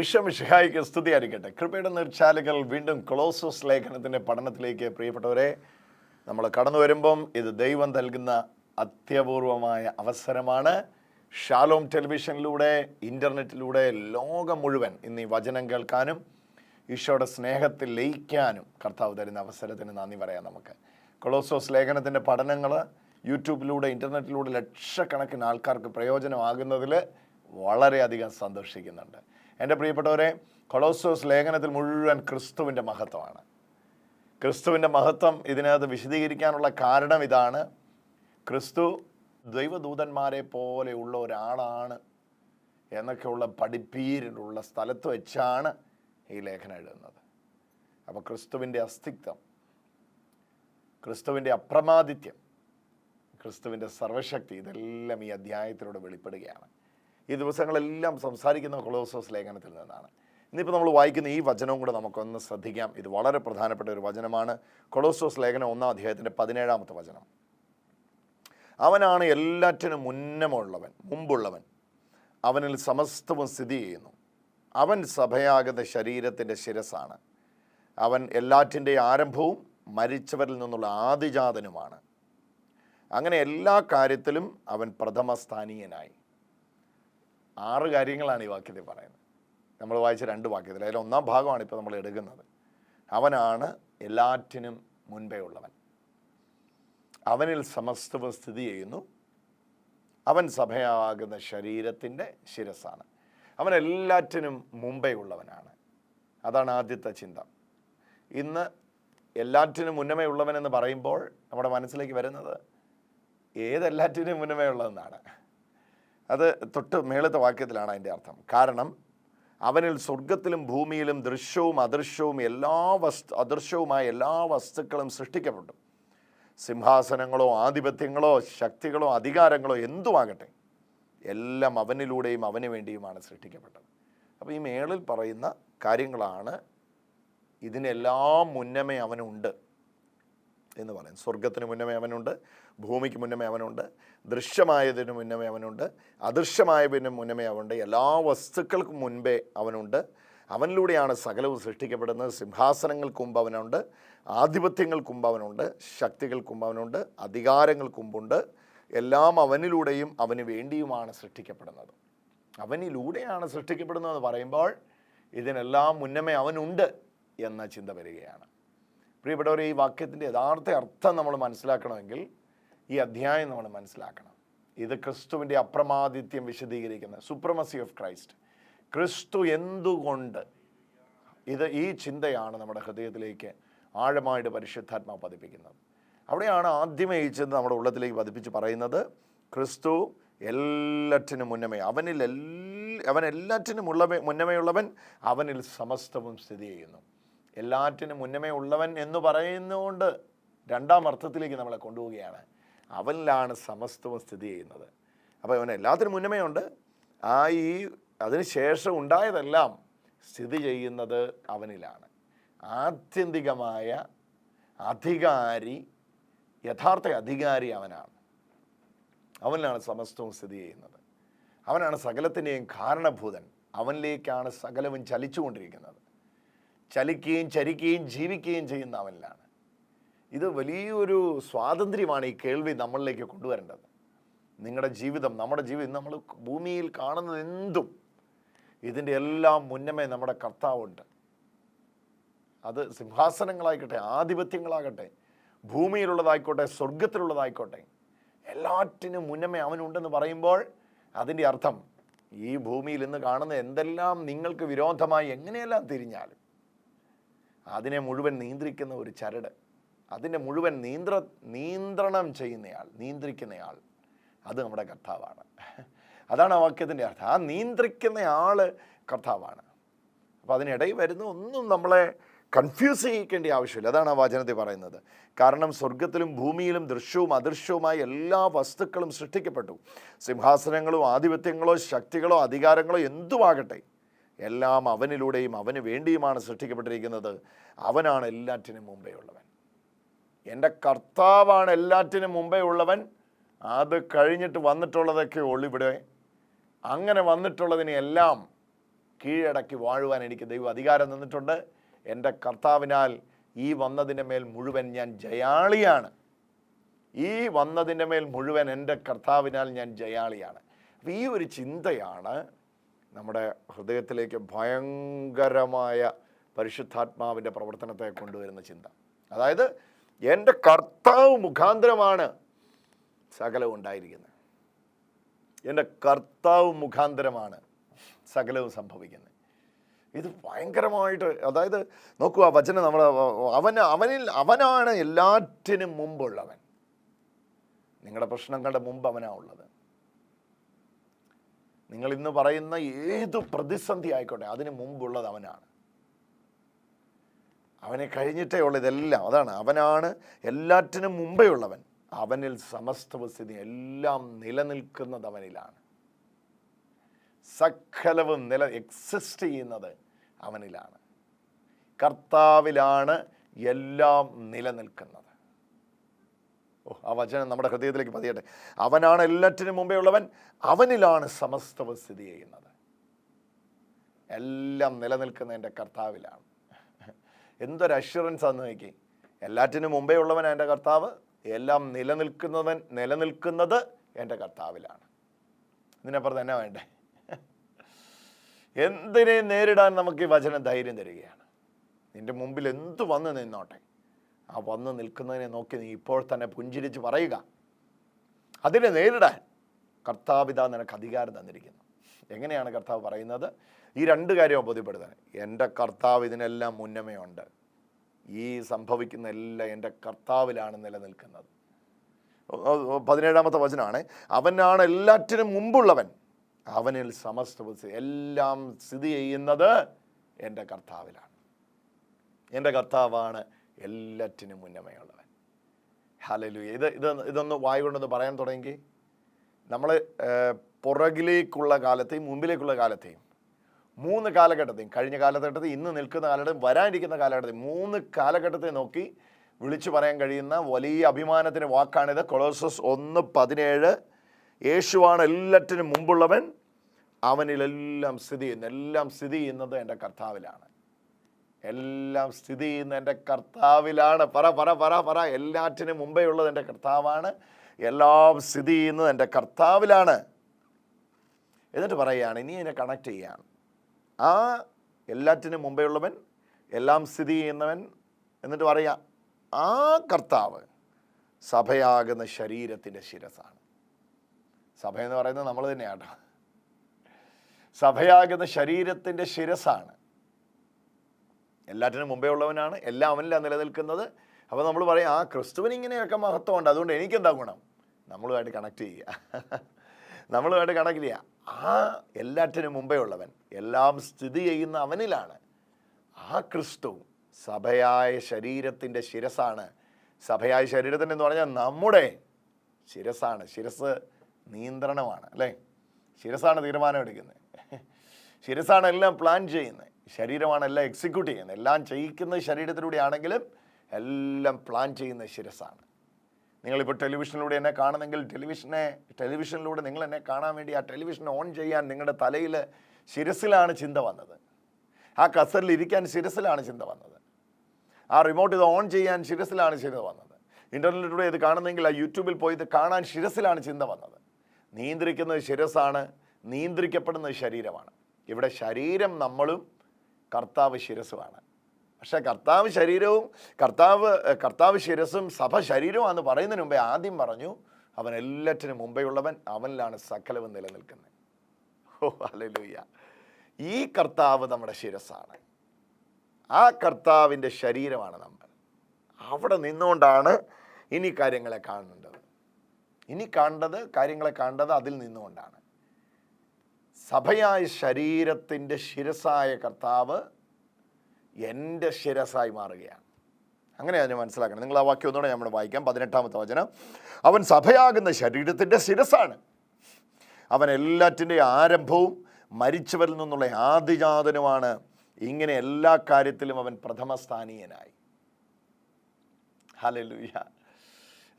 ഇഷമിഷഹായിക്ക് സ്തുതിയായിരിക്കട്ടെ. കൃപയുടെ നിർച്ചാലുകൾ വീണ്ടും ക്ലോസസ് ലേഖനത്തിന്റെ പഠനത്തിലേക്ക് പ്രിയപ്പെട്ടവരെ നമ്മൾ കടന്നു വരുമ്പം ഇത് ദൈവം നൽകുന്ന അത്യപൂർവമായ അവസരമാണ്. ഷാലോം ടെലിവിഷനിലൂടെ ഇന്റർനെറ്റിലൂടെ ലോകം മുഴുവൻ ഇന്ന് ഈ വചനം കേൾക്കാനും ഈശോയുടെ സ്നേഹത്തിൽ ലയിക്കാനും കർത്താവ് തരുന്ന അവസരത്തിന് നന്ദി പറയാം നമുക്ക്. കൊളോസോസ് ലേഖനത്തിന്റെ പഠനങ്ങൾ യൂട്യൂബിലൂടെ ഇന്റർനെറ്റിലൂടെ ലക്ഷക്കണക്കിന് ആൾക്കാർക്ക് പ്രയോജനമാകുന്നതിൽ വളരെയധികം സന്തോഷിക്കുന്നുണ്ട്. എന്റെ പ്രിയപ്പെട്ടവരെ കൊളോസോസ് ലേഖനത്തിൽ മുഴുവൻ ക്രിസ്തുവിന്റെ മഹത്വമാണ്. ക്രിസ്തുവിന്റെ മഹത്വം ഇതിനകത്ത് വിശദീകരിക്കാനുള്ള കാരണം ഇതാണ്. ക്രിസ്തു ദൈവദൂതന്മാരെ പോലെയുള്ള ഒരാളാണ് എന്നൊക്കെയുള്ള പഠിപ്പീരിലുള്ള സ്ഥലത്ത് വെച്ചാണ് ഈ ലേഖനം എഴുതുന്നത്. അപ്പോൾ ക്രിസ്തുവിന്റെ അസ്തിത്വം ക്രിസ്തുവിന്റെ അപ്രമാദിത്യം ക്രിസ്തുവിന്റെ സർവശക്തി ഇതെല്ലാം ഈ അധ്യായത്തിലൂടെ വെളിപ്പെടുകയാണ്. ഈ ദിവസങ്ങളെല്ലാം സംസാരിക്കുന്ന കൊളോസോസ് ലേഖനത്തിൽ നിന്നാണ്. ഇന്നിപ്പോൾ നമ്മൾ വായിക്കുന്ന ഈ വചനവും കൂടെ നമുക്കൊന്ന് ശ്രദ്ധിക്കാം. ഇത് വളരെ പ്രധാനപ്പെട്ട ഒരു വചനമാണ്. കൊളോസോസ് ലേഖനം ഒന്നാം അധ്യായത്തിന്റെ പതിനേഴാമത്തെ വചനം. അവനാണ് എല്ലാറ്റിനും മുന്നമുള്ളവൻ മുമ്പുള്ളവൻ. അവനിൽ സമസ്തവും സ്ഥിതി ചെയ്യുന്നു. അവൻ സഭയാകുന്ന ശരീരത്തിന്റെ ശിരസാണ് അവൻ എല്ലാറ്റിന്റെ ആരംഭവും മരിച്ചവരിൽ നിന്നുള്ള ആദിജാതനുമാണ്. അങ്ങനെ എല്ലാ കാര്യത്തിലും അവൻ പ്രഥമസ്ഥാനീയനായി. ആറ് കാര്യങ്ങളാണ് ഈ വാക്യത്തിൽ പറയുന്നത്. നമ്മൾ വായിച്ച രണ്ട് വാക്യത്തിൽ. അതിൽ ഒന്നാം ഭാഗമാണ് ഇപ്പോൾ നമ്മൾ എടുക്കുന്നത്. അവനാണ് എല്ലാറ്റിനും മുൻപേ ഉള്ളവൻ. അവനിൽ സമസ്തവ സ്ഥിതി ചെയ്യുന്നു. അവൻ സഭയാകുന്ന ശരീരത്തിന്റെ ശിരസാണ് അവൻ എല്ലാറ്റിനും മുമ്പേ ഉള്ളവനാണ്. അതാണ് ആദ്യത്തെ ചിന്ത. ഇന്ന് എല്ലാറ്റിനും മുന്നമേ ഉള്ളവനെന്ന് പറയുമ്പോൾ നമ്മുടെ മനസ്സിലേക്ക് വരുന്നത് ഏതെല്ലാറ്റിനും മുന്നമേ ഉള്ളതെന്നാണ്. അത് തൊട്ട് മേളത്തെ വാക്യത്തിലാണ് അതിന്റെ അർത്ഥം. കാരണം അവനിൽ സ്വർഗത്തിലും ഭൂമിയിലും ദൃശ്യവും അദൃശ്യവും എല്ലാ വസ്തു അദൃശ്യവുമായ എല്ലാ വസ്തുക്കളും സൃഷ്ടിക്കപ്പെട്ടു. സിംഹാസനങ്ങളോ ആധിപത്യങ്ങളോ ശക്തികളോ അധികാരങ്ങളോ എന്തുമാകട്ടെ എല്ലാം അവനിലൂടെയും അവന് വേണ്ടിയുമാണ് സൃഷ്ടിക്കപ്പെട്ടത്. അപ്പോൾ ഈ മേളിൽ പറയുന്ന കാര്യങ്ങളാണ് ഇതിനെല്ലാം മുന്നമേ അവനുണ്ട്. എന്ന് പറയും സ്വർഗത്തിന് മുന്നമേ അവനുണ്ട് ഭൂമിക്ക് മുന്നമേ അവനുണ്ട് ദൃശ്യമായതിന് മുന്നമേ അവനുണ്ട് അദൃശ്യമായതിന് മുന്നമേ അവനുണ്ട് എല്ലാ വസ്തുക്കൾക്കും മുൻപേ അവനുണ്ട്. അവനിലൂടെയാണ് സകലവും സൃഷ്ടിക്കപ്പെടുന്നത്. സിംഹാസനങ്ങൾക്ക് മുമ്പ് അവനുണ്ട് ആധിപത്യങ്ങൾക്ക് മുമ്പ് അവനുണ്ട് ശക്തികൾക്ക് മുമ്പ് അവനുണ്ട് അധികാരങ്ങൾക്ക് മുമ്പുണ്ട്. എല്ലാം അവനിലൂടെയും അവന് വേണ്ടിയുമാണ് സൃഷ്ടിക്കപ്പെടുന്നത്. അവനിലൂടെയാണ് സൃഷ്ടിക്കപ്പെടുന്നതെന്ന് പറയുമ്പോൾ ഇതിനെല്ലാം മുന്നമേ അവനുണ്ട് എന്ന ചിന്ത വരികയാണ്. പ്രിയപ്പെട്ടവരെ ഈ വാക്യത്തിന്റെ യഥാർത്ഥ അർത്ഥം നമ്മൾ മനസ്സിലാക്കണമെങ്കിൽ ഈ അധ്യായം നമ്മൾ മനസ്സിലാക്കണം. ഇത് ക്രിസ്തുവിന്റെ അപ്രമാദിത്യം വിശദീകരിക്കുന്ന സുപ്രമസി ഓഫ് ക്രൈസ്റ്റ്. ക്രിസ്തു എന്തുകൊണ്ട്? ഇത് ഈ ചിന്തയാണ് നമ്മുടെ ഹൃദയത്തിലേക്ക് ആഴമായിട്ട് പരിശുദ്ധാത്മാവ് പതിപ്പിക്കുന്നത്. അവിടെയാണ് ആദ്യമേ ഈ ചിന്ത നമ്മുടെ ഉള്ളത്തിലേക്ക് പതിപ്പിച്ച് പറയുന്നത്. ക്രിസ്തു എല്ലാറ്റിനും മുന്നമേ അവനിൽ എല്ലാ അവൻ എല്ലാറ്റിനും ഉള്ളവ മുന്നമേ ഉള്ളവൻ അവനിൽ സമസ്തവും സ്ഥിതി ചെയ്യുന്നു. എല്ലാറ്റിനും മുന്നമേ ഉള്ളവൻ എന്ന് പറയുന്നതുകൊണ്ട് രണ്ടാം അർത്ഥത്തിലേക്ക് നമ്മളെ കൊണ്ടുപോവുകയാണ്. അവനിലാണ് സമസ്തവും സ്ഥിതി ചെയ്യുന്നത്. അപ്പോൾ അവൻ എല്ലാത്തിനും മുന്നമേ ഉണ്ട്. ആ ഈ അതിന് ശേഷം ഉണ്ടായതെല്ലാം സ്ഥിതി ചെയ്യുന്നത് അവനിലാണ്. ആത്യന്തികമായ അധികാരി യഥാർത്ഥ അധികാരി അവനാണ്. അവനിലാണ് സമസ്തവും സ്ഥിതി ചെയ്യുന്നത്. അവനാണ് സകലത്തിന്റെയും കാരണഭൂതൻ. അവനിലേക്കാണ് സകലവും ചലിച്ചുകൊണ്ടിരിക്കുന്നത്. ചലിക്കുകയും ചരിക്കുകയും ജീവിക്കുകയും ചെയ്യുന്ന അവനിലാണ്. ഇത് വലിയൊരു സ്വാതന്ത്ര്യമാണ് ഈ കേൾവി നമ്മളിലേക്ക് കൊണ്ടുവരേണ്ടത്. നിങ്ങളുടെ ജീവിതം നമ്മുടെ ജീവിതം നമ്മൾ ഭൂമിയിൽ കാണുന്നത് എന്തും ഇതിന്റെ എല്ലാം മുന്നമേ നമ്മുടെ കർത്താവുണ്ട്. അത് സിംഹാസനങ്ങളായിക്കോട്ടെ ആധിപത്യങ്ങളാകട്ടെ ഭൂമിയിലുള്ളതായിക്കോട്ടെ സ്വർഗത്തിലുള്ളതായിക്കോട്ടെ എല്ലാറ്റിനും മുന്നമേ അവനുണ്ടെന്ന് പറയുമ്പോൾ അതിന്റെ അർത്ഥം ഈ ഭൂമിയിൽ ഇന്ന് കാണുന്ന എന്തെല്ലാം നിങ്ങൾക്ക് വിരോധമായി എങ്ങനെയെല്ലാം തിരിഞ്ഞാലും അതിനെ മുഴുവൻ നിയന്ത്രിക്കുന്ന ഒരു ചരട് അതിന്റെ മുഴുവൻ നിയന്ത്ര നിയന്ത്രണം ചെയ്യുന്നയാൾ നിയന്ത്രിക്കുന്നയാൾ അത് നമ്മുടെ കർത്താവാണ്. അതാണ് ആ വാക്യത്തിന്റെ അർത്ഥം. ആ നിയന്ത്രിക്കുന്ന ആൾ കർത്താവാണ്. അപ്പോൾ അതിനിടയിൽ വരുന്ന ഒന്നും നമ്മളെ കൺഫ്യൂസ് ചെയ്യിക്കേണ്ട ആവശ്യമില്ല. അതാണ് ആ വചനത്തിൽ പറയുന്നത്. കാരണം സ്വർഗത്തിലും ഭൂമിയിലും ദൃശ്യവും അദൃശ്യവുമായ എല്ലാ വസ്തുക്കളും സൃഷ്ടിക്കപ്പെട്ടു. സിംഹാസനങ്ങളോ ആധിപത്യങ്ങളോ ശക്തികളോ അധികാരങ്ങളോ എന്തുമാകട്ടെ എല്ലാം അവനിലൂടെയും അവന് വേണ്ടിയുമാണ് സൃഷ്ടിക്കപ്പെട്ടിരിക്കുന്നത്. അവനാണ് എല്ലാറ്റിനും മുമ്പേ ഉള്ളവൻ എന്റെ കർത്താവാണ് എല്ലാറ്റിനും മുമ്പേ ഉള്ളവൻ അത് കഴിഞ്ഞിട്ട് വന്നിട്ടുള്ളതൊക്കെ ഉള്ളു ഇവിടെ അങ്ങനെ വന്നിട്ടുള്ളതിനെ എല്ലാം കീഴടക്കി വാഴുവാൻ എനിക്ക് ദൈവം അധികാരം തന്നിട്ടുണ്ട്. എന്റെ കർത്താവിനാൽ ഈ വന്നതിന്റെ മേൽ മുഴുവൻ ഞാൻ ജയാളിയാണ്. ഈ വന്നതിന്റെ മേൽ മുഴുവൻ എന്റെ കർത്താവിനാൽ ഞാൻ ജയാളിയാണ്. അപ്പോൾ ഈ ഒരു ചിന്തയാണ് നമ്മുടെ ഹൃദയത്തിലേക്ക് ഭയങ്കരമായ പരിശുദ്ധാത്മാവിന്റെ പ്രവർത്തനത്തെ കൊണ്ടുവരുന്ന ചിന്ത. അതായത് എന്റെ കർത്താവ് മുഖാന്തരമാണ് സകലവും ഉണ്ടായിരിക്കുന്നത്. എന്റെ കർത്താവ് മുഖാന്തരമാണ് സകലവും സംഭവിക്കുന്നത്. ഇത് ഭയങ്കരമായിട്ട് അതായത് നോക്കൂ ആ വചനം നമ്മൾ അവൻ അവനിൽ അവനാണ് എല്ലാറ്റിനും മുമ്പുള്ളവൻ. നിങ്ങളുടെ പ്രശ്നങ്ങളുടെ മുമ്പ് അവനാ ഉള്ളത്. നിങ്ങൾ ഇന്ന് പറയുന്ന ഏത് പ്രതിസന്ധി ആയിക്കോട്ടെ അതിന് മുമ്പുള്ളത് അവനാണ്. അവനെ കഴിഞ്ഞിട്ടേ ഉള്ളൂ ഇതെല്ലാം. അതാണ് അവനാണ് എല്ലാറ്റിനും മുമ്പേ ഉള്ളവൻ. അവനിൽ സമസ്തവസ്ഥിതി എല്ലാം നിലനിൽക്കുന്നത് അവനിലാണ്. സകലവും നില എക്സിസ്റ്റ് ചെയ്യുന്നത് അവനിലാണ്. കർത്താവിലാണ് എല്ലാം നിലനിൽക്കുന്നത്. ഓ ആ വചനം നമ്മുടെ ഹൃദയത്തിലേക്ക് പതിയട്ടെ. അവനാണ് എല്ലാറ്റിനും മുമ്പേ ഉള്ളവൻ അവനിലാണ് സമസ്തവ സ്ഥിതി ചെയ്യുന്നത്. എല്ലാം നിലനിൽക്കുന്ന എന്റെ കർത്താവിലാണ്. എന്തൊരു അഷുറൻസ് ആണെന്ന് നോക്കി എല്ലാറ്റിനും മുമ്പേ ഉള്ളവൻ എന്റെ കർത്താവ് എല്ലാം നിലനിൽക്കുന്നവൻ നിലനിൽക്കുന്നത് എന്റെ കർത്താവിലാണ്. ഇതിനപ്പുറത്ത് എന്നാ വേണ്ടേ? എന്തിനെ നേരിടാൻ നമുക്ക് ഈ വചനം ധൈര്യം തരികയാണ്. നിന്റെ മുമ്പിൽ എന്ത് വന്ന് നിന്നോട്ടെ? ആ വന്ന് നിൽക്കുന്നതിനെ നോക്കി നീ ഇപ്പോൾ തന്നെ പുഞ്ചിരിച്ച് പറയുക. അതിനെ നേരിടാൻ കർത്താവിത നിനക്ക് അധികാരം തന്നിരിക്കുന്നു. എങ്ങനെയാണ് കർത്താവ് പറയുന്നത്? ഈ രണ്ട് കാര്യം ബോധ്യപ്പെടുത്താൻ. എന്റെ കർത്താവ് ഇതിനെല്ലാം മുന്നമേ ഉണ്ട്. ഈ സംഭവിക്കുന്ന എല്ലാം എന്റെ കർത്താവിലാണ് നിലനിൽക്കുന്നത്. പതിനേഴാമത്തെ വചനമാണ്. അവനാണ് എല്ലാറ്റിനും മുമ്പുള്ളവൻ. അവനിൽ സമസ്ത എല്ലാം സ്ഥിതി ചെയ്യുന്നത് എന്റെ കർത്താവിലാണ്. എന്റെ കർത്താവാണ് എല്ലാറ്റിനും മുന്നമയുള്ളവൻ. ഹലലു ഇത് ഇത് ഇതൊന്ന് വായ കൊണ്ടൊന്ന് പറയാൻ തുടങ്ങി. നമ്മൾ പുറകിലേക്കുള്ള കാലത്തെയും മുമ്പിലേക്കുള്ള കാലത്തെയും മൂന്ന് കാലഘട്ടത്തെയും കഴിഞ്ഞ കാലഘട്ടത്തിൽ ഇന്ന് നിൽക്കുന്ന കാലഘട്ടം വരാനിരിക്കുന്ന കാലഘട്ടത്തിൽ മൂന്ന് കാലഘട്ടത്തെ നോക്കി വിളിച്ചു പറയാൻ കഴിയുന്ന വലിയ അഭിമാനത്തിന് വാക്കാണിത്. കൊളോസസ് ഒന്ന് പതിനേഴ്. യേശുവാണ് എല്ലാറ്റിനും മുമ്പുള്ളവൻ. അവനിലെല്ലാം സ്ഥിതി ചെയ്യുന്നത് എല്ലാം സ്ഥിതി ചെയ്യുന്നത് എന്റെ കർത്താവിലാണ്. എല്ലാം സ്ഥിതി ചെയ്യുന്ന എന്റെ കർത്താവിലാണ്. പറ പറ പറ പറ. എല്ലാറ്റിനും മുമ്പേ ഉള്ളത് എന്റെ കർത്താവാണ്. എല്ലാം സ്ഥിതി ചെയ്യുന്നത് എന്റെ കർത്താവിലാണ്. എന്നിട്ട് പറയുകയാണ് ഇനി എന്നെ കണക്ട് ചെയ്യാണ്. ആ എല്ലാറ്റിനും മുമ്പേ ഉള്ളവൻ എല്ലാം സ്ഥിതി ചെയ്യുന്നവൻ എന്നിട്ട് പറയാം ആ കർത്താവ് സഭയാകുന്ന ശരീരത്തിന്റെ ശിരസാണ്. സഭയെന്ന് പറയുന്നത് നമ്മൾ തന്നെയാട്ടോ. സഭയാകുന്ന ശരീരത്തിന്റെ ശിരസാണ്. എല്ലാറ്റിനും മുമ്പേ ഉള്ളവനാണ് എല്ലാം അവനിലാണ് നിലനിൽക്കുന്നത്. അപ്പോൾ നമ്മൾ പറയും ആ ക്രിസ്തുവിന് ഇങ്ങനെയൊക്കെ മഹത്വമുണ്ട് അതുകൊണ്ട് എനിക്കെന്താ ഗുണം? നമ്മളുമായിട്ട് കണക്ട് ചെയ്യുക. നമ്മളുമായിട്ട് കണക്ട് ചെയ്യുക. ആ എല്ലാറ്റിനും മുമ്പേ ഉള്ളവൻ എല്ലാം സ്ഥിതി ചെയ്യുന്ന അവനിലാണ്. ആ ക്രിസ്തു സഭയായ ശരീരത്തിന്റെ ശിരസാണ്. സഭയായ ശരീരത്തിന്റെ എന്ന് പറഞ്ഞാൽ നമ്മുടെ ശിരസാണ്. ശിരസ് നിയന്ത്രണമാണ് അല്ലേ? ശിരസാണ് തീരുമാനമെടുക്കുന്നത്. ശിരസാണ് എല്ലാം പ്ലാൻ ചെയ്യുന്നത്. ശരീരമാണ് എല്ലാം എക്സിക്യൂട്ട് ചെയ്യുന്നത്. എല്ലാം ചെയ്യിക്കുന്നത് ശരീരത്തിലൂടെ ആണെങ്കിലും എല്ലാം പ്ലാൻ ചെയ്യുന്ന ശിരസാണ് നിങ്ങളിപ്പോൾ ടെലിവിഷനിലൂടെ എന്നെ കാണുന്നെങ്കിൽ ടെലിവിഷനെ ടെലിവിഷനിലൂടെ നിങ്ങൾ എന്നെ കാണാൻ വേണ്ടി ആ ടെലിവിഷൻ ഓൺ ചെയ്യാൻ നിങ്ങളുടെ തലയിൽ ശിരസിലാണ് ചിന്ത വന്നത്. ആ കസറിൽ ഇരിക്കാൻ ശിരസിലാണ് ചിന്ത വന്നത്. ആ റിമോട്ട് ഇത് ഓൺ ചെയ്യാൻ ശിരസിലാണ് ചിന്ത വന്നത്. ഇന്റർനെറ്റിലൂടെ ഇത് കാണുന്നെങ്കിൽ ആ യൂട്യൂബിൽ പോയി ഇത് കാണാൻ ശിരസിലാണ് ചിന്ത വന്നത്. നിയന്ത്രിക്കുന്നത് ശിരസാണ് നിയന്ത്രിക്കപ്പെടുന്നത് ശരീരമാണ്. ഇവിടെ ശരീരം നമ്മളും കർത്താവ് ശിരസുമാണ് പക്ഷേ കർത്താവ് ശരീരവും കർത്താവ് കർത്താവ് ശിരസും സഭ ശരീരമാണെന്ന് പറയുന്നതിന് മുമ്പേ ആദ്യം പറഞ്ഞു അവൻ എല്ലാറ്റിനും മുമ്പേ ഉള്ളവൻ അവനിലാണ് സകലവും നിലനിൽക്കുന്നത്. ഓ അലലൂയ്യ ഈ കർത്താവ് നമ്മുടെ ശിരസാണ് ആ കർത്താവിന്റെ ശരീരമാണ് നമ്മൾ. അവിടെ നിന്നുകൊണ്ടാണ് ഇനി കാര്യങ്ങളെ കാണേണ്ടത്. ഇനി കാണേണ്ടത് കാര്യങ്ങളെ കാണേണ്ടത് അതിൽ നിന്നുകൊണ്ടാണ്. സഭയായ ശരീരത്തിന്റെ ശിരസായ കർത്താവ് എന്റെ ശിരസായി മാറുകയാണ്. അങ്ങനെയാണ് ഞാൻ മനസ്സിലാക്കണം. നിങ്ങൾ ആ വാക്യം ഒന്നുകൂടെ നമ്മൾ വായിക്കാം. പതിനെട്ടാമത്തെ വചനം. അവൻ സഭയാകുന്ന ശരീരത്തിന്റെ ശിരസാണ് അവൻ എല്ലാറ്റിന്റെ ആരംഭവും മരിച്ചവരിൽ നിന്നുള്ള ആദിജാതനുമാണ്. ഇങ്ങനെ എല്ലാ കാര്യത്തിലും അവൻ പ്രഥമസ്ഥാനീയനായി ഹലലുയ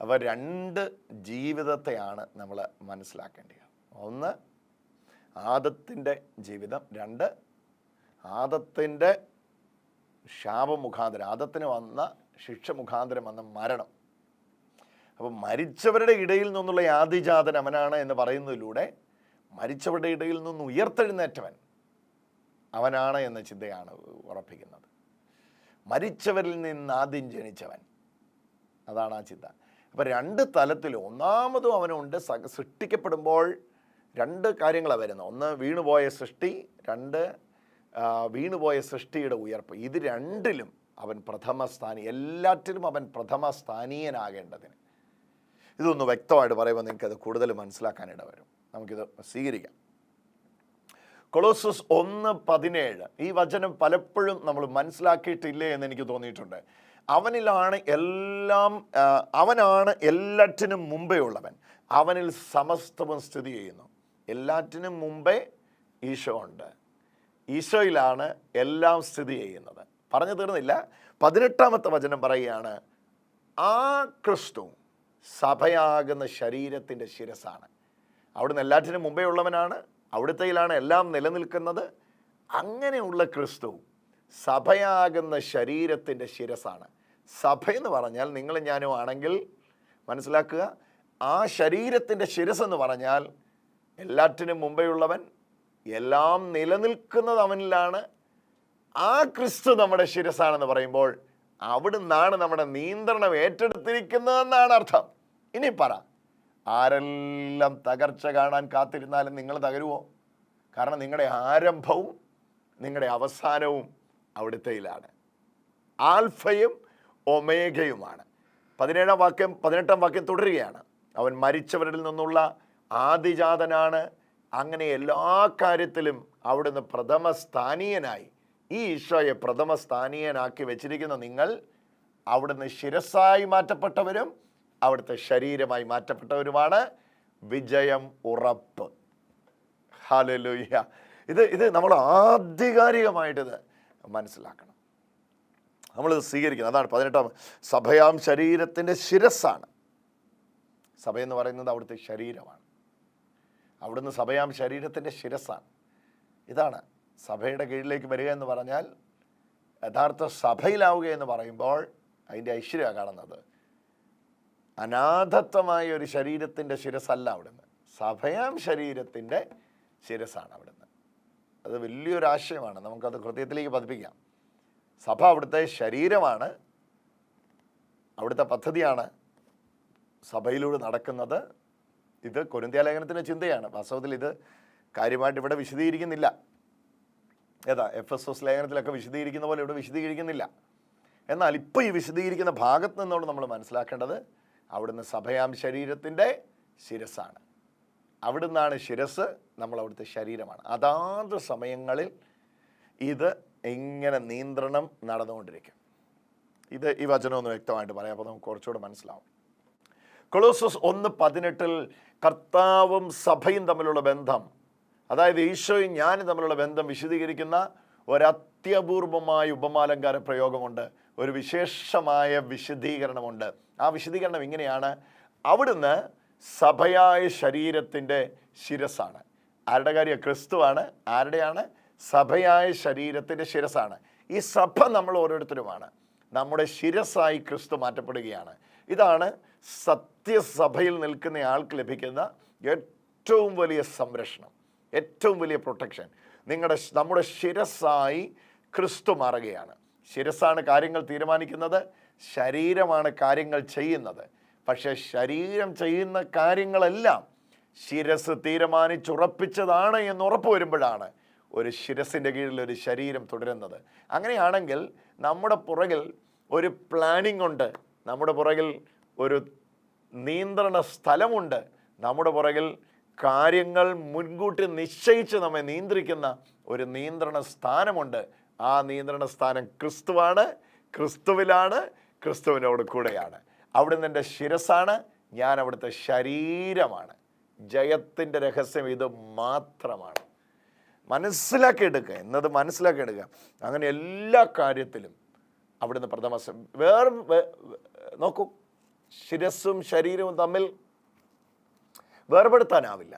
അപ്പോൾ രണ്ട് ജീവിതത്തെയാണ് നമ്മൾ മനസ്സിലാക്കേണ്ടത്. ഒന്ന് ആദത്തിന്റെ ജീവിതം. രണ്ട് ആദത്തിന്റെ ശാപം മുഖാന്തരം ആദത്തിന് വന്ന ശിക്ഷ മുഖാന്തരം വന്ന മരണം. അപ്പം മരിച്ചവരുടെ ഇടയിൽ നിന്നുള്ള ആദിജാതൻ അവനാണ് എന്ന് പറയുന്നതിലൂടെ മരിച്ചവരുടെ ഇടയിൽ നിന്ന് ഉയർത്തെഴുന്നേറ്റവൻ അവനാണ് എന്ന ചിന്തയാണ് ഉറപ്പിക്കുന്നത്. മരിച്ചവരിൽ നിന്ന് ആദ്യം ജനിച്ചവൻ. അതാണ് ആ ചിന്ത. അപ്പം രണ്ട് തലത്തിൽ ഒന്നാമതും അവനുണ്ട്. സൃഷ്ടിക്കപ്പെടുമ്പോൾ രണ്ട് കാര്യങ്ങളാണ് വരുന്നത്. ഒന്ന് വീണുപോയ സൃഷ്ടി രണ്ട് വീണുപോയ സൃഷ്ടിയുടെ ഉയർപ്പ്. ഇത് രണ്ടിലും അവൻ പ്രഥമ സ്ഥാനി എല്ലാറ്റിലും അവൻ പ്രഥമ സ്ഥാനീയനാകേണ്ടതിന് ഇതൊന്ന് വ്യക്തമായിട്ട് പറയുമ്പോൾ നിങ്ങൾക്കത് കൂടുതൽ മനസ്സിലാക്കാനിട വരും. നമുക്കിത് സ്വീകരിക്കാം. കൊളോസസ് ഒന്ന് പതിനേഴ്. ഈ വചനം പലപ്പോഴും നമ്മൾ മനസ്സിലാക്കിയിട്ടില്ലേ എന്ന് എനിക്ക് തോന്നിയിട്ടുണ്ട്. അവനിലാണ് എല്ലാം അവനാണ് എല്ലാറ്റിനും മുമ്പേ ഉള്ളവൻ. അവനിൽ സമസ്തവും സ്ഥിതി ചെയ്യുന്നു. എല്ലാറ്റിനും മുമ്പേ ഈശോ ഉണ്ട്. ഈശോയിലാണ് എല്ലാം സ്ഥിതി ചെയ്യുന്നത്. പറഞ്ഞു തീർന്നില്ല. പതിനെട്ടാമത്തെ വചനം പറയുകയാണ് ആ ക്രിസ്തു സഭയാകുന്ന ശരീരത്തിന്റെ ശിരസാണ് അവിടുന്ന് എല്ലാറ്റിനും മുമ്പേ ഉള്ളവനാണ് അവിടുത്തെയിലാണ് എല്ലാം നിലനിൽക്കുന്നത്. അങ്ങനെയുള്ള ക്രിസ്തു സഭയാകുന്ന ശരീരത്തിന്റെ ശിരസാണ് സഭ എന്ന് പറഞ്ഞാൽ നിങ്ങൾ ഞാനും ആണെങ്കിൽ മനസ്സിലാക്കുക ആ ശരീരത്തിന്റെ ശിരസ് എന്ന് പറഞ്ഞാൽ എല്ലാറ്റിനും മുമ്പെയുള്ളവൻ എല്ലാം നിലനിൽക്കുന്നത് അവനിലാണ്. ആ ക്രിസ്തു നമ്മുടെ ശിരസാണെന്ന് പറയുമ്പോൾ അവിടുന്നാണ് നമ്മുടെ നിയന്ത്രണം ഏറ്റെടുത്തിരിക്കുന്നതെന്നാണ് അർത്ഥം. ഇനി പറ ആരെല്ലാം തകർച്ച കാണാൻ കാത്തിരുന്നാലും നിങ്ങൾ തകരുമോ കാരണം നിങ്ങളുടെ ആരംഭവും നിങ്ങളുടെ അവസാനവും അവിടുത്തെയിലാണ്. ആൽഫയും ഒമേഗയുമാണ്. പതിനേഴാം വാക്യം പതിനെട്ടാം വാക്യം തുടരുകയാണ്. അവൻ മരിച്ചവരിൽ നിന്നുള്ള ആദിജാതനാണ്. അങ്ങനെ എല്ലാ കാര്യത്തിലും അവിടുന്ന് പ്രഥമ സ്ഥാനീയനായി ഈ ഈശോയെ പ്രഥമ സ്ഥാനീയനാക്കി വെച്ചിരിക്കുന്ന നിങ്ങൾ അവിടുന്ന് ശിരസായി മാറ്റപ്പെട്ടവരും അവിടുത്തെ ശരീരമായി മാറ്റപ്പെട്ടവരുമാണ്. വിജയം ഉറപ്പ്. ഹലലുയ്യ ഇത് ഇത് നമ്മൾ ആധികാരികമായിട്ടിത് മനസ്സിലാക്കണം. നമ്മളിത് സ്വീകരിക്കുന്നത് അതാണ് പതിനെട്ടാം സഭയാം ശരീരത്തിന്റെ ശിരസ്സാണ്. സഭയെന്ന് പറയുന്നത് അവിടുത്തെ ശരീരമാണ്. അവിടുന്ന് സഭയാം ശരീരത്തിന്റെ ശിരസാണ് ഇതാണ് സഭയുടെ കീഴിലേക്ക് വരിക എന്ന് പറഞ്ഞാൽ യഥാർത്ഥ സഭയിലാവുക എന്ന് പറയുമ്പോൾ അതിന്റെ ഐശ്വര്യമാണ് കാണുന്നത്. അനാഥത്വമായ ഒരു ശരീരത്തിന്റെ ശിരസല്ല അവിടുന്ന്. സഭയാം ശരീരത്തിന്റെ ശിരസാണ് അവിടുന്ന്. അത് വലിയൊരു ആശയമാണ്. നമുക്കത് ഹൃദയത്തിലേക്ക് പതിപ്പിക്കാം. സഭ അവിടുത്തെ ശരീരമാണ്. അവിടുത്തെ പദ്ധതിയാണ് സഭയിലൂടെ നടക്കുന്നത്. ഇത് കൊരിന്ത്യാലേഖനത്തിന്റെ ചിന്തയാണ്. വാസ്തവത്തിൽ ഇത് കാര്യമായിട്ട് ഇവിടെ വിശദീകരിക്കുന്നില്ല. ഏതാ എഫ് എസ് എസ് ലേഖനത്തിലൊക്കെ വിശദീകരിക്കുന്ന പോലെ ഇവിടെ വിശദീകരിക്കുന്നില്ല. എന്നാൽ ഇപ്പോൾ ഈ വിശദീകരിക്കുന്ന ഭാഗത്ത് നിന്നോട് നമ്മൾ മനസ്സിലാക്കേണ്ടത് അവിടുന്ന് സഭയാം ശരീരത്തിന്റെ ശിരസ്സാണ്. അവിടുന്നാണ് ശിരസ് നമ്മൾ അവിടുത്തെ ശരീരമാണ്. അതാത് സമയങ്ങളിൽ ഇത് എങ്ങനെ നിയന്ത്രണം നടന്നുകൊണ്ടിരിക്കും. ഇത് ഈ വചനം ഒന്ന് വ്യക്തമായിട്ട് പറയാം അപ്പോൾ നമുക്ക് കുറച്ചുകൂടെ മനസ്സിലാവും. കൊളോസസ് ഒന്ന് പതിനെട്ടിൽ കർത്താവും സഭയും തമ്മിലുള്ള ബന്ധം. അതായത് ഈശോയും ഞാനും തമ്മിലുള്ള ബന്ധം വിശദീകരിക്കുന്ന ഒരത്യപൂർവമായ ഉപമാലങ്കാര പ്രയോഗമുണ്ട്. ഒരു വിശേഷമായ വിശദീകരണമുണ്ട്. ആ വിശദീകരണം ഇങ്ങനെയാണ്. അവിടുന്ന് സഭയായ ശരീരത്തിന്റെ ശിരസാണ് ആരുടെ കാര്യം? ക്രിസ്തുവാണ്. ആരുടെയാണ്? സഭയായ ശരീരത്തിന്റെ ശിരസാണ് ഈ സഭ നമ്മൾ ഓരോരുത്തരുമാണ്. നമ്മുടെ ശിരസായി ക്രിസ്തു മാറ്റപ്പെടുകയാണ്. ഇതാണ് സത്യസഭയിൽ നിൽക്കുന്ന ആൾക്ക് ലഭിക്കുന്ന ഏറ്റവും വലിയ സംരക്ഷണം ഏറ്റവും വലിയ പ്രൊട്ടക്ഷൻ നിങ്ങളുടെ നമ്മുടെ ശിരസായി ക്രിസ്തു മാറുകയാണ്. ശിരസാണ് കാര്യങ്ങൾ തീരുമാനിക്കുന്നത് ശരീരമാണ് കാര്യങ്ങൾ ചെയ്യുന്നത്. പക്ഷേ ശരീരം ചെയ്യുന്ന കാര്യങ്ങളെല്ലാം ശിരസ് തീരുമാനിച്ചുറപ്പിച്ചതാണ് എന്ന് ഉറപ്പ് വരുമ്പോഴാണ് ഒരു ശിരസിന്റെ കീഴിൽ ഒരു ശരീരം തുടരുന്നത്. അങ്ങനെയാണെങ്കിൽ നമ്മുടെ പുറകിൽ ഒരു പ്ലാനിംഗ് ഉണ്ട്. നമ്മുടെ പുറകിൽ ഒരു നിയന്ത്രണ സ്ഥലമുണ്ട്. നമ്മുടെ പുറകിൽ കാര്യങ്ങൾ മുൻകൂട്ടി നിശ്ചയിച്ച് നമ്മെ നിയന്ത്രിക്കുന്ന ഒരു നിയന്ത്രണ സ്ഥാനമുണ്ട്. ആ നിയന്ത്രണ സ്ഥാനം ക്രിസ്തുവാണ് ക്രിസ്തുവിലാണ് ക്രിസ്തുവിനോട് കൂടെയാണ്. അവിടുന്ന് എന്റെ ശിരസാണ് ഞാൻ അവിടുത്തെ ശരീരമാണ്. ജയത്തിന്റെ രഹസ്യം ഇത് മാത്രമാണ്. മനസ്സിലാക്കിയെടുക്കുക എന്നത് മനസ്സിലാക്കിയെടുക്കുക അങ്ങനെ എല്ലാ കാര്യത്തിലും അവിടുന്ന് പ്രഥമ വേറെ നോക്കൂ. ശിരസ്സും ശരീരവും തമ്മിൽ വേർപെടുത്താനാവില്ല.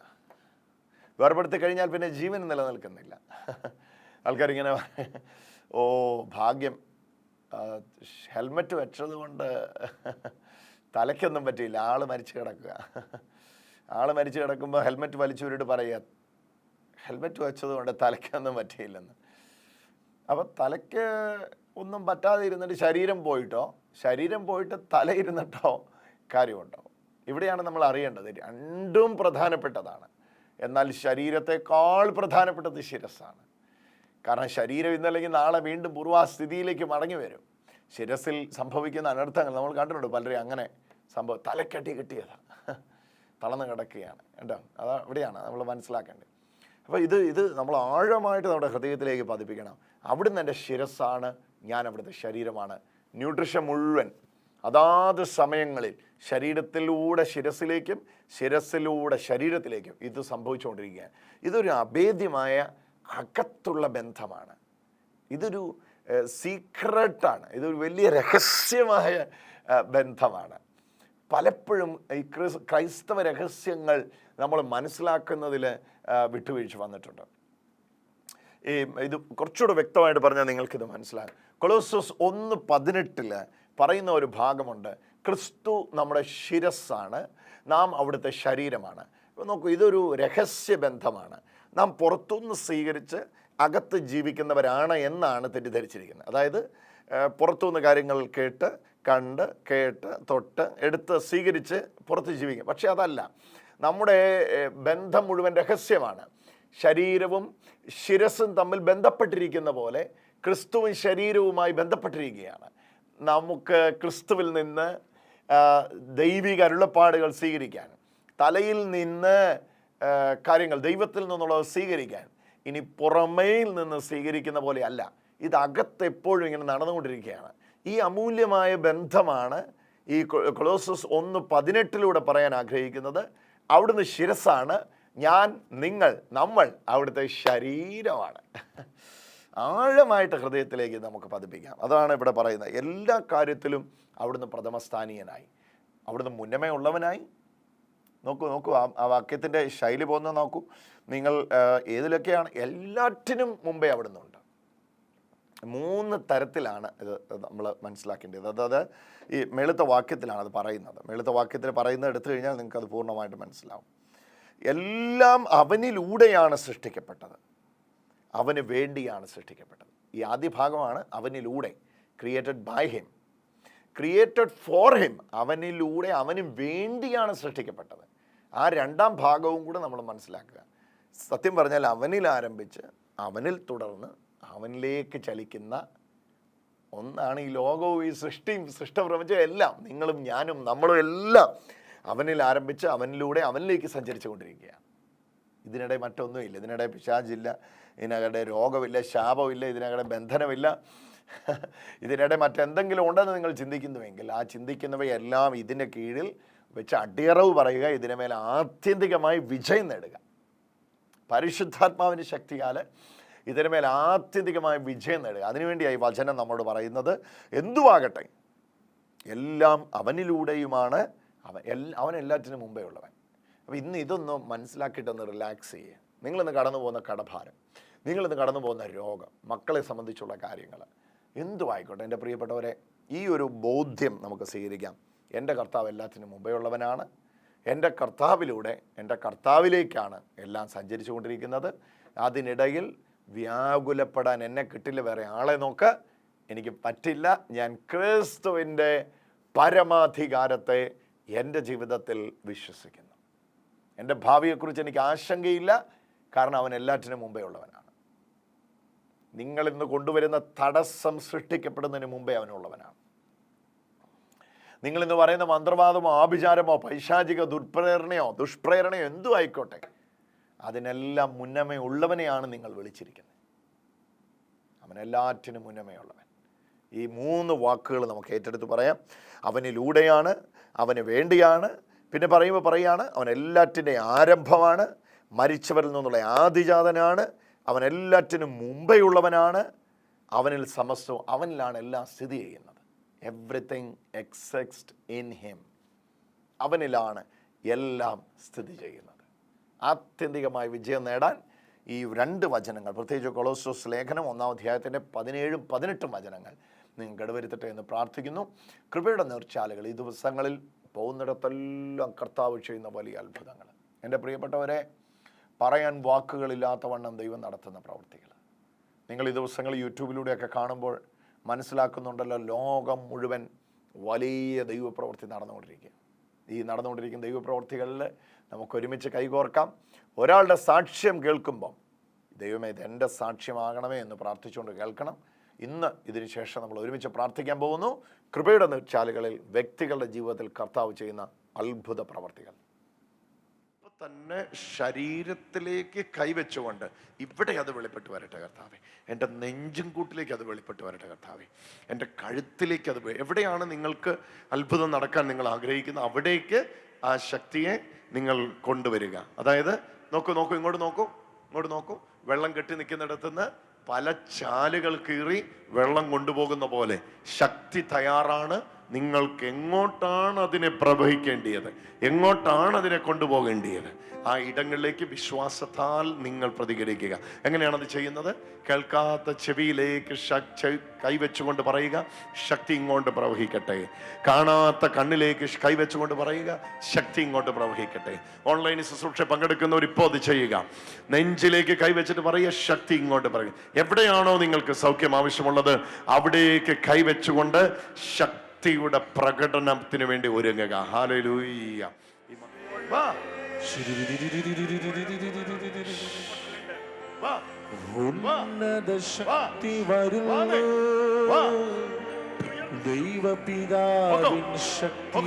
വേർപെടുത്തി കഴിഞ്ഞാൽ പിന്നെ ജീവൻ നിലനിൽക്കുന്നില്ല. ആൾക്കാരിങ്ങനെ ഓ ഭാഗ്യം. ഹെൽമെറ്റ് വെച്ചത് കൊണ്ട് തലയ്ക്കൊന്നും പറ്റിയില്ല. ആൾ മരിച്ചു കിടക്കുക. ആൾ മരിച്ചു കിടക്കുമ്പോൾ ഹെൽമെറ്റ് വലിച്ചവരോട് പറയുക ഹെൽമെറ്റ് വെച്ചത് കൊണ്ട് തലയ്ക്കൊന്നും പറ്റിയില്ലെന്ന്. അപ്പോൾ തലയ്ക്ക് ഒന്നും പറ്റാതെ ഇരുന്നിട്ട് ശരീരം പോയിട്ടോ? ശരീരം പോയിട്ട് തല ഇരുന്നിട്ടോ? കാര്യമുണ്ടോ? ഇവിടെയാണ് നമ്മൾ അറിയേണ്ടത്. രണ്ടും പ്രധാനപ്പെട്ടതാണ്. എന്നാൽ ശരീരത്തെക്കാൾ പ്രധാനപ്പെട്ടത് ശിരസ്സാണ്. കാരണം ശരീരം ഇന്നല്ലെങ്കിൽ നാളെ വീണ്ടും പൂർവാസ്ഥിതിയിലേക്ക് മടങ്ങി വരും. ശിരസിൽ സംഭവിക്കുന്ന അനർത്ഥങ്ങൾ നമ്മൾ കണ്ടിട്ടുണ്ട്. പലരും അങ്ങനെ സംഭവം തലക്കെട്ടി കിട്ടിയതാണ് തളർന്ന് കിടക്കുകയാണ്. കേട്ടോ അതാ ഇവിടെയാണ് നമ്മൾ മനസ്സിലാക്കേണ്ടത്. അപ്പോൾ ഇത് ഇത് നമ്മൾ ആഴമായിട്ട് നമ്മുടെ ഹൃദയത്തിലേക്ക് പതിപ്പിക്കണം. അവിടുന്ന് എന്റെ ശിരസ്സാണ് ഞാൻ അവിടുത്തെ ശരീരമാണ്. ന്യൂട്രിഷൻ മുഴുവൻ അതാത് സമയങ്ങളിൽ ശരീരത്തിലൂടെ ശിരസിലേക്കും ശിരസിലൂടെ ശരീരത്തിലേക്കും ഇത് സംഭവിച്ചുകൊണ്ടിരിക്കുകയാണ്. ഇതൊരു അഭേദ്യമായ അകത്തുള്ള ബന്ധമാണ്. ഇതൊരു സീക്രട്ടാണ് ഇതൊരു വലിയ രഹസ്യമായ ബന്ധമാണ്. പലപ്പോഴും ഈ ക്രിസ് ക്രൈസ്തവ രഹസ്യങ്ങൾ നമ്മൾ മനസ്സിലാക്കുന്നതിൽ വിട്ടുവീഴ്ച വന്നിട്ടുണ്ട്. ഈ ഇത് കുറച്ചുകൂടെ വ്യക്തമായിട്ട് പറഞ്ഞാൽ നിങ്ങൾക്കിത് മനസ്സിലാകും. കൊളോസസ് ഒന്ന് പതിനെട്ടിൽ പറയുന്ന ഒരു ഭാഗമുണ്ട്. ക്രിസ്തു നമ്മുടെ ശിരസ്സാണ്. നാം അവിടുത്തെ ശരീരമാണ്. ഇപ്പോൾ നോക്കൂ ഇതൊരു രഹസ്യ ബന്ധമാണ്. നാം പുറത്തുനിന്ന് സ്വീകരിച്ച് അകത്ത് ജീവിക്കുന്നവരാണ് എന്നാണ് തെറ്റിദ്ധരിച്ചിരിക്കുന്നത്. അതായത് പുറത്തുനിന്ന് കാര്യങ്ങൾ കേട്ട് കണ്ട് കേട്ട് തൊട്ട് എടുത്ത് സ്വീകരിച്ച് പുറത്ത് ജീവിക്കും. പക്ഷേ അതല്ല. നമ്മുടെ ബന്ധം മുഴുവൻ രഹസ്യമാണ്. ശരീരവും ശിരസും തമ്മിൽ ബന്ധപ്പെട്ടിരിക്കുന്ന പോലെ ക്രിസ്തുവും ശരീരവുമായി ബന്ധപ്പെട്ടിരിക്കുകയാണ്. നമുക്ക് ക്രിസ്തുവിൽ നിന്ന് ദൈവിക അരുളപ്പാടുകൾ സ്വീകരിക്കാൻ തലയിൽ നിന്ന് കാര്യങ്ങൾ ദൈവത്തിൽ നിന്നുള്ളത് സ്വീകരിക്കാൻ ഇനി പുറമേയിൽ നിന്ന് സ്വീകരിക്കുന്ന പോലെ അല്ല ഇത് അകത്തെപ്പോഴും ഇങ്ങനെ നടന്നുകൊണ്ടിരിക്കുകയാണ്. ഈ അമൂല്യമായ ബന്ധമാണ് ഈ കൊളോസസ് ഒന്ന് പതിനെട്ടിലൂടെ പറയാൻ ആഗ്രഹിക്കുന്നത്. അവിടുന്ന് ശിരസാണ് ഞാൻ നിങ്ങൾ നമ്മൾ അവിടുത്തെ ശരീരമാണ്. ആഴമായിട്ട് ഹൃദയത്തിലേക്ക് നമുക്ക് പതിപ്പിക്കാം. അതാണ് ഇവിടെ പറയുന്നത്. എല്ലാ കാര്യത്തിലും അവിടുന്ന് പ്രഥമസ്ഥാനീയനായി. അവിടുന്ന് മുന്നമേ ഉള്ളവനായി. നോക്കൂ നോക്കൂ ആ വാക്യത്തിന്റെ ശൈലി പോകുന്നത് നോക്കൂ. നിങ്ങൾ ഏതിലൊക്കെയാണ്? എല്ലാറ്റിനും മുമ്പേ അവിടുന്ന് ഉണ്ട് മൂന്ന് തരത്തിലാണ് ഇത് നമ്മൾ മനസ്സിലാക്കേണ്ടത്. അതായത് ഈ മെളുത്ത വാക്യത്തിലാണ് അത് പറയുന്നത്. മെളുത്ത വാക്യത്തിൽ പറയുന്നത് എടുത്തു കഴിഞ്ഞാൽ നിങ്ങൾക്ക് അത് പൂർണമായിട്ട് മനസ്സിലാവും. എല്ലാം അവനിലൂടെയാണ് സൃഷ്ടിക്കപ്പെട്ടത്. അവന് വേണ്ടിയാണ് സൃഷ്ടിക്കപ്പെട്ടത്. ഈ ആദ്യ ഭാഗമാണ് അവനിലൂടെ created by him created for him അവനിലൂടെ അവന് വേണ്ടിയാണ് സൃഷ്ടിക്കപ്പെട്ടത്. ആ രണ്ടാം ഭാഗവും കൂടെ നമ്മൾ മനസ്സിലാക്കുക. സത്യം പറഞ്ഞാൽ അവനിൽ ആരംഭിച്ച് അവനിൽ തുടർന്ന് അവനിലേക്ക് ചലിക്കുന്ന ഒന്നാണ് ഈ ലോകവും ഈ സൃഷ്ടിയും സൃഷ്ടപ്രപഞ്ചവും എല്ലാം. നിങ്ങളും ഞാനും നമ്മളും എല്ലാം അവനിൽ ആരംഭിച്ച് അവനിലൂടെ അവനിലേക്ക് സഞ്ചരിച്ചു കൊണ്ടിരിക്കുകയാണ് ഇതിനിടെ മറ്റൊന്നുമില്ല. ഇതിനിടെ പിശാചില്ല. ഇതിനകടെ രോഗമില്ല ശാപമില്ല ഇതിനകടെ ബന്ധനമില്ല. ഇതിനിടെ മറ്റെന്തെങ്കിലും ഉണ്ടെന്ന് നിങ്ങൾ ചിന്തിക്കുന്നുവെങ്കിൽ ആ ചിന്തിക്കുന്നവയെല്ലാം ഇതിന്റെ കീഴിൽ വെച്ച് അടിയറവ് പറയുക ഇതിനുമേൽ ആത്യന്തികമായി വിജയം നേടുക. പരിശുദ്ധാത്മാവിന്റെ ശക്തിയാൽ ഇതിന് മേൽ ആത്യന്തികമായ വിജയം നേടുക. അതിനുവേണ്ടിയായി വചനം നമ്മോട് പറയുന്നത് എന്തുവാകട്ടെ എല്ലാം അവനിലൂടെയുമാണ്. അവൻ എല്ലാ അവൻ എല്ലാറ്റിനും മുമ്പേ ഉള്ളവൻ. അപ്പോൾ ഇന്ന് ഇതൊന്ന് മനസ്സിലാക്കിയിട്ടൊന്ന് റിലാക്സ് ചെയ്യുക നിങ്ങളിന്ന് കടന്നു പോകുന്ന കടഭാരം നിങ്ങളിന്ന് കടന്നു പോകുന്ന രോഗം മക്കളെ സംബന്ധിച്ചുള്ള കാര്യങ്ങൾ എന്തുമായിക്കോട്ടെ എന്റെ പ്രിയപ്പെട്ടവരെ ഈ ഒരു ബോധ്യം നമുക്ക് സ്വീകരിക്കാം. എന്റെ കർത്താവ് എല്ലാത്തിനും മുമ്പേ ഉള്ളവനാണ്. എന്റെ കർത്താവിലൂടെ എന്റെ കർത്താവിലേക്കാണ് എല്ലാം സഞ്ചരിച്ചു കൊണ്ടിരിക്കുന്നത് അതിനിടയിൽ വ്യാകുലപ്പെടാൻ എന്നെ കിട്ടില്ല. വേറെ ആളെ നോക്ക്. എനിക്ക് പറ്റില്ല. ഞാൻ ക്രിസ്തുവിന്റെ പരമാധികാരത്തെ എന്റെ ജീവിതത്തിൽ വിശ്വസിക്കുന്നു. എന്റെ ഭാവിയെക്കുറിച്ച് എനിക്ക് ആശങ്കയില്ല. കാരണം അവൻ എല്ലാറ്റിനും മുമ്പേ ഉള്ളവനാണ്. നിങ്ങൾ ഇന്ന് കൊണ്ടുവരുന്ന തടസ്സം സൃഷ്ടിക്കപ്പെടുന്നതിന് മുമ്പേ അവനുള്ളവനാണ് നിങ്ങൾ ഇന്ന് പറയുന്ന മന്ത്രവാദമോ ആഭിചാരമോ പൈശാചിക ദുർപ്രേരണയോ ദുഷ്പ്രേരണയോ എന്തും ആയിക്കോട്ടെ. അതിനെല്ലാം മുന്നമേ ഉള്ളവനെയാണ് നിങ്ങൾ വിളിച്ചിരിക്കുന്നത്. അവനെല്ലാറ്റിനും മുന്നമേ ഉള്ളവൻ. ഈ മൂന്ന് വാക്കുകൾ നമുക്ക് ഏറ്റെടുത്ത് പറയാം. അവനിലൂടെയാണ് അവന് വേണ്ടിയാണ്. പിന്നെ പറയുമ്പോൾ പറയാണ് അവൻ എല്ലാറ്റിന്റെ ആരംഭമാണ്. മരിച്ചവരിൽ നിന്നുള്ള ആദിജാതനാണ്. അവൻ എല്ലാറ്റിനും മുമ്പേ ഉള്ളവനാണ് അവനിൽ സമസ്തവും അവനിലാണ് എല്ലാം സ്ഥിതി ചെയ്യുന്നത്. എവ്രിതിങ് എക്സെക്സ്റ്റ് ഇൻ ഹിം അവനിലാണ് എല്ലാം സ്ഥിതി ചെയ്യുന്നത്. ആത്യന്തികമായ വിജയം നേടാൻ ഈ രണ്ട് വചനങ്ങൾ പ്രത്യേകിച്ച് കൊളോസോസ് ലേഖനം ഒന്നാം അധ്യായത്തിന്റെ പതിനേഴും പതിനെട്ടും വചനങ്ങൾ നിങ്ങൾ ഇടവരുത്തട്ടെ എന്ന് പ്രാർത്ഥിക്കുന്നു. കൃപയുടെ നേർച്ചാലുകൾ ഈ ദിവസങ്ങളിൽ പോകുന്നിടത്തെല്ലാം കർത്താവ് ചെയ്യുന്ന വലിയ അത്ഭുതങ്ങൾ. എന്റെ പ്രിയപ്പെട്ടവരെ പറയാൻ വാക്കുകളില്ലാത്ത വണ്ണം ദൈവം നടത്തുന്ന പ്രവൃത്തികൾ. നിങ്ങൾ ഈ ദിവസങ്ങൾ യൂട്യൂബിലൂടെയൊക്കെ കാണുമ്പോൾ മനസ്സിലാക്കുന്നുണ്ടല്ലോ ലോകം മുഴുവൻ വലിയ ദൈവപ്രവൃത്തി നടന്നുകൊണ്ടിരിക്കുക ഈ നടന്നുകൊണ്ടിരിക്കുന്ന ദൈവപ്രവൃത്തികളിൽ നമുക്ക് ഒരുമിച്ച് കൈകോർക്കാം. ഒരാളുടെ സാക്ഷ്യം കേൾക്കുമ്പം ദൈവമേ ഇത് എന്റെ സാക്ഷ്യമാകണമേ എന്ന് പ്രാർത്ഥിച്ചുകൊണ്ട് കേൾക്കണം. ഇന്ന് ഇതിന് ശേഷം നമ്മൾ ഒരുമിച്ച് പ്രാർത്ഥിക്കാൻ പോകുന്നു. കൃപയുടെ ചാലുകളിൽ വ്യക്തികളുടെ ജീവിതത്തിൽ കർത്താവ് ചെയ്യുന്ന അത്ഭുത പ്രവർത്തികൾ. തന്നെ ശരീരത്തിലേക്ക് കൈവച്ചുകൊണ്ട് ഇവിടെ അത് വെളിപ്പെട്ട് വരട്ടെ കർത്താവെ. എന്റെ നെഞ്ചും കൂട്ടിലേക്ക് അത് വെളിപ്പെട്ട് വരട്ടെ കർത്താവെ. എന്റെ കഴുത്തിലേക്ക് അത് എവിടെയാണ് നിങ്ങൾക്ക് അത്ഭുതം നടക്കാൻ നിങ്ങൾ ആഗ്രഹിക്കുന്നത്? അവിടേക്ക് ആ ശക്തിയെ നിങ്ങൾ കൊണ്ടുവരിക. അതായത് നോക്കൂ നോക്കൂ ഇങ്ങോട്ട് നോക്കൂ ഇങ്ങോട്ട് നോക്കൂ. വെള്ളം കെട്ടി നിൽക്കുന്നിടത്തുനിന്ന് പല ചാലുകൾ കീറി വെള്ളം കൊണ്ടുപോകുന്ന പോലെ ശക്തി തയ്യാറാണ്. നിങ്ങൾക്ക് എങ്ങോട്ടാണ് അതിനെ പ്രവഹിക്കേണ്ടിയത്? എങ്ങോട്ടാണ് അതിനെ കൊണ്ടുപോകേണ്ടിയത്? ആ ഇടങ്ങളിലേക്ക് വിശ്വാസത്താൽ നിങ്ങൾ പ്രതികരിക്കുക. എങ്ങനെയാണ് അത് ചെയ്യുന്നത്? കേൾക്കാത്ത ചെവിയിലേക്ക് കൈവച്ചുകൊണ്ട് പറയുക ശക്തി ഇങ്ങോട്ട് പ്രവഹിക്കട്ടെ. കാണാത്ത കണ്ണിലേക്ക് കൈവച്ചുകൊണ്ട് പറയുക ശക്തി ഇങ്ങോട്ട് പ്രവഹിക്കട്ടെ. ഓൺലൈനിൽ ശുശ്രൂഷ പങ്കെടുക്കുന്നവർ ഇപ്പോൾ അത് ചെയ്യുക. നെഞ്ചിലേക്ക് കൈവച്ചിട്ട് പറയുക ശക്തി ഇങ്ങോട്ട് പറയുക എവിടെയാണോ നിങ്ങൾക്ക് സൗഖ്യം ആവശ്യമുള്ളത് അവിടേക്ക് കൈവച്ചുകൊണ്ട് ശക്തിയുടെ പ്രകടനത്തിന് വേണ്ടി ഒരുങ്ങുക. ഹാലലൂയ്യ ഉന്നത ശക്തി വരുന്നു. ദൈവപിതാവിൻ ശക്തി.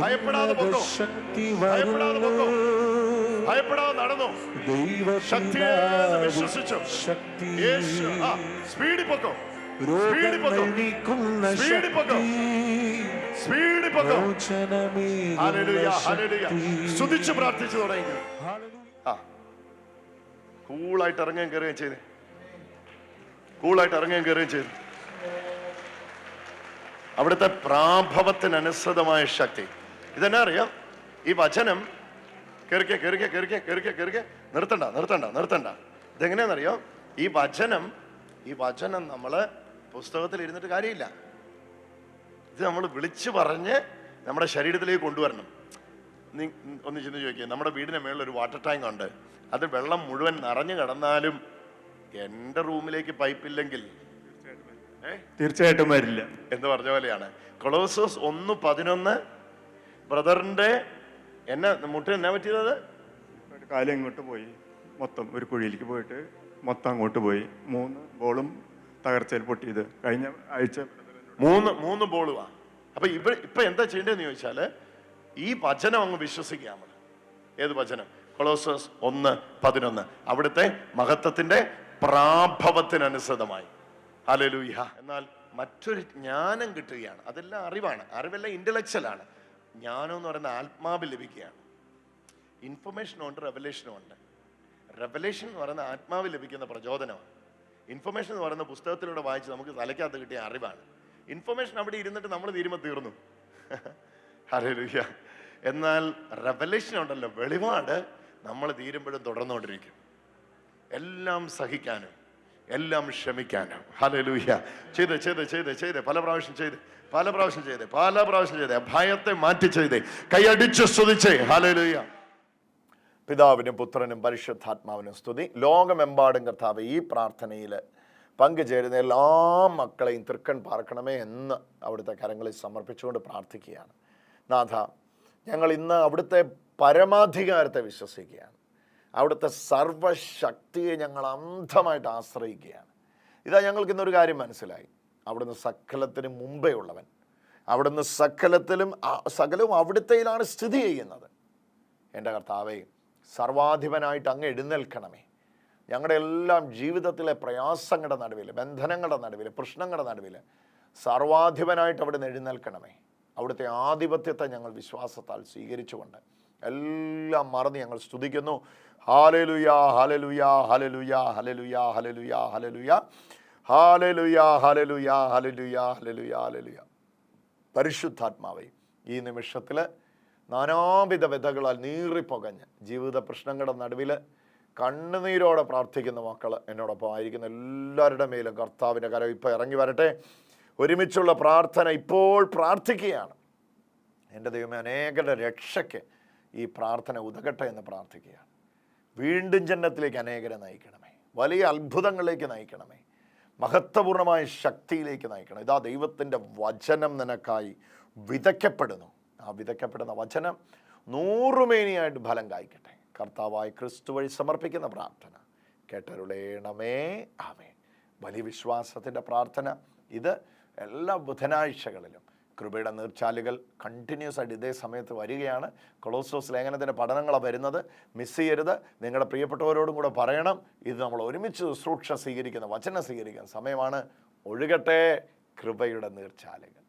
ഭയപ്പെടാതെ ശക്തി ഭയപ്പെടാതെ നടന്നു. ശക്തിയെ ദൈവപിതാവിൻ വിശ്വസിച്ചു. ശക്തി. സ്പീഡിൽ പൊക്കോ. സ്തുതിച്ച് പ്രാർത്ഥിച്ചു തുടങ്ങി. കൂളായിട്ട് ഇറങ്ങുകയും കയറുകയും ചെയ്ത്. കൂളായിട്ട് ഇറങ്ങുകയും കയറുകയും ചെയ്തു. അവിടുത്തെ പ്രാഭവത്തിനനുസൃതമായ ശക്തി. ഇതെന്നാ അറിയാം? ഈ വചനം കയറിക്കെ കയറിക്കെ കയറിക്കെ കയറിക്കെ കയറിക്കെ നിർത്തണ്ട നിർത്തണ്ട നിർത്തണ്ട. ഇതെങ്ങനെയാണെന്നറിയോ? ഈ വചനം ഈ വചനം നമ്മൾ പുസ്തകത്തിൽ ഇരുന്നിട്ട് കാര്യമില്ല. ഇത് നമ്മൾ വിളിച്ചു പറഞ്ഞ് നമ്മുടെ ശരീരത്തിലേക്ക് കൊണ്ടുവരണം. ഒന്ന് ചിന്തിച്ച് ചോദിക്കുക നമ്മുടെ വീടിന് മേളിൽ ഒരു വാട്ടർ ടാങ്ക് ഉണ്ട്. അത് വെള്ളം മുഴുവൻ നിറഞ്ഞു കിടന്നാലും എന്റെ റൂമിലേക്ക് പൈപ്പില്ലെങ്കിൽ ഏ? തീർച്ചയായിട്ടും വരില്ല. എന്ന് പറഞ്ഞ പോലെയാണ്. കൊളോസോസ് ഒന്ന് പതിനൊന്ന് ബ്രദറിന്റെ എന്നെ മുട്ട എന്നാ പറ്റിയത്? കാലം ഇങ്ങോട്ട് പോയി. മൊത്തം ഒരു കുഴിയിലേക്ക് പോയിട്ട് മൊത്തം അങ്ങോട്ട് പോയി. മൂന്ന് ബോളും തകർച്ചയിൽ പൊട്ടിയത് കഴിഞ്ഞ ആഴ്ച മൂന്ന് മൂന്ന് ബോളുവാ അപ്പൊ ഇവ ഇപ്പൊ എന്താ ചെയ്യേണ്ടതെന്ന് ചോദിച്ചാൽ ഈ വചനം അങ്ങ് വിശ്വസിക്കുക നമ്മൾ ഏത് വചനം? കൊളോസസ് ഒന്ന് പതിനൊന്ന്. അവിടുത്തെ മഹത്വത്തിന്റെ പ്രാഭവത്തിനനുസൃതമായി. ഹലലൂഹ എന്നാൽ മറ്റൊരു ജ്ഞാനം കിട്ടുകയാണ്. അതെല്ലാം അറിവാണ്. അറിവെല്ലാം ഇന്റലക്ച്വൽ ആണ്. ജ്ഞാനം എന്ന് പറയുന്ന ആത്മാവ് ലഭിക്കുകയാണ്. ഇൻഫർമേഷനും ഉണ്ട് റെവലേഷനും ഉണ്ട്. റെവലേഷൻ എന്ന് പറയുന്ന ആത്മാവ് ലഭിക്കുന്ന പ്രചോദനമാണ്. ഇൻഫർമേഷൻ എന്ന് പറയുന്ന പുസ്തകത്തിലൂടെ വായിച്ച് നമുക്ക് തലയ്ക്കകത്ത് കിട്ടിയ അറിവാണ്. ഇൻഫർമേഷൻ അവിടെ ഇരുന്നിട്ട് നമ്മൾ തീരുമ്പോൾ തീർന്നു. ഹല്ലേലൂയ എന്നാൽ റെവലേഷൻ ഉണ്ടല്ലോ. വെളിപാട് നമ്മൾ തീരുമ്പോഴും തുടർന്നുകൊണ്ടിരിക്കും. എല്ലാം സഹിക്കാനും എല്ലാം ക്ഷമിക്കാനും. ഹല്ലേലൂയ ചെയ്ത് ചെയ്ത് ചെയ്ത് ചെയ്ത്. പല പ്രാവശ്യം ചെയ്ത് പല പ്രാവശ്യം ചെയ്ത് പല പ്രാവശ്യം ചെയ്ത്. ഭയത്തെ മാറ്റി ചെയ്ത്. കൈയടിച്ച് സ്തുതിച്ചേ. ഹല്ലേലൂയ പിതാവിനും പുത്രനും പരിശുദ്ധാത്മാവിനും സ്തുതി. ലോകമെമ്പാടും കർത്താവ് ഈ പ്രാർത്ഥനയിൽ പങ്കുചേരുന്ന എല്ലാ മക്കളെയും തൃക്കൺ പാർക്കണമേ എന്ന് അവിടുത്തെ കരങ്ങളിൽ സമർപ്പിച്ചുകൊണ്ട് പ്രാർത്ഥിക്കുകയാണ്. നാഥ ഞങ്ങൾ ഇന്ന് അവിടുത്തെ പരമാധികാരത്തെ വിശ്വസിക്കുകയാണ്. അവിടുത്തെ സർവശക്തിയെ ഞങ്ങൾ അന്ധമായിട്ട് ആശ്രയിക്കുകയാണ്. ഇതാ ഞങ്ങൾക്ക് ഇന്നൊരു കാര്യം മനസ്സിലായി. അവിടുന്ന് സകലത്തിന് മുമ്പേ ഉള്ളവൻ അവിടുന്ന് സകലത്തിലും സകലവും അവിടുത്തെയിലാണ് സ്ഥിതി ചെയ്യുന്നത്. എന്റെ കർത്താവേ സർവാധിപനായിട്ട് അങ്ങ് എഴുന്നേൽക്കണമേ ഞങ്ങളുടെ എല്ലാം ജീവിതത്തിലെ പ്രയാസങ്ങളുടെ നടുവിൽ ബന്ധനങ്ങളുടെ നടുവിൽ പ്രശ്നങ്ങളുടെ നടുവിൽ സർവാധിപനായിട്ട് അവിടെ നിന്ന് എഴുന്നേൽക്കണമേ അവിടുത്തെ ആധിപത്യത്തെ ഞങ്ങൾ വിശ്വാസത്താൽ സ്വീകരിച്ചുകൊണ്ട് എല്ലാം മറന്ന് ഞങ്ങൾ സ്തുതിക്കുന്നു ഹാലലുയ ഹലലുയ ഹലലുയ ഹലലുയ ഹലലുയ ഹലലുയ ഹാലലുയ ഹലലുയ ഹലലുയ ഹലലുയ ഹലലുയ പരിശുദ്ധാത്മാവേ ഈ നിമിഷത്തിൽ നാനാവിധ വിധകളാൽ നീറിപ്പകഞ്ഞ്. ജീവിത പ്രശ്നങ്ങളുടെ നടുവിൽ കണ്ണുനീരോടെ പ്രാർത്ഥിക്കുന്ന മക്കൾ എന്നോടൊപ്പം ആയിരിക്കുന്ന. എല്ലാവരുടെ മേലും കർത്താവിന്റെ കരം ഇപ്പോൾ ഇറങ്ങി വരട്ടെ. ഒരുമിച്ചുള്ള പ്രാർത്ഥന ഇപ്പോൾ പ്രാർത്ഥിക്കുകയാണ്. എന്റെ ദൈവമേ അനേകരുടെ രക്ഷയ്ക്ക് ഈ പ്രാർത്ഥന ഉതകട്ടെ എന്ന് പ്രാർത്ഥിക്കുകയാണ്. വീണ്ടും ജന്നത്തിലേക്ക് അനേകരെ നയിക്കണമേ. വലിയ അത്ഭുതങ്ങളിലേക്ക് നയിക്കണമേ. മഹത്വപൂർണമായ ശക്തിയിലേക്ക് നയിക്കണം. ഇതാ ദൈവത്തിന്റെ വചനം നിനക്കായി വിതയ്ക്കപ്പെടുന്നു. ആ വിതയ്ക്കപ്പെടുന്ന വചനം നൂറുമേനിയായിട്ട് ഫലം കായ്ക്കട്ടെ. കർത്താവായി ക്രിസ്തു വഴി സമർപ്പിക്കുന്ന പ്രാർത്ഥന. കേട്ടരുളേണമേ. ആമേ വലിയ വിശ്വാസത്തിന്റെ പ്രാർത്ഥന. ഇത് എല്ലാ ബുധനാഴ്ചകളിലും കൃപയുടെ നീർച്ചാലുകൾ കണ്ടിന്യൂസ് ആയിട്ട് ഇതേ സമയത്ത് വരികയാണ്. കൊളോസോസ് ലേഖനത്തിന്റെ പഠനങ്ങളാണ് വരുന്നത്. മിസ് ചെയ്യരുത്. നിങ്ങളുടെ പ്രിയപ്പെട്ടവരോടും കൂടെ പറയണം. ഇത് നമ്മൾ ഒരുമിച്ച് ശുശ്രൂഷ സ്വീകരിക്കുന്ന വചനം സ്വീകരിക്കുന്ന സമയമാണ്. ഒഴുകട്ടെ. കൃപയുടെ നീർച്ചാലുകൾ.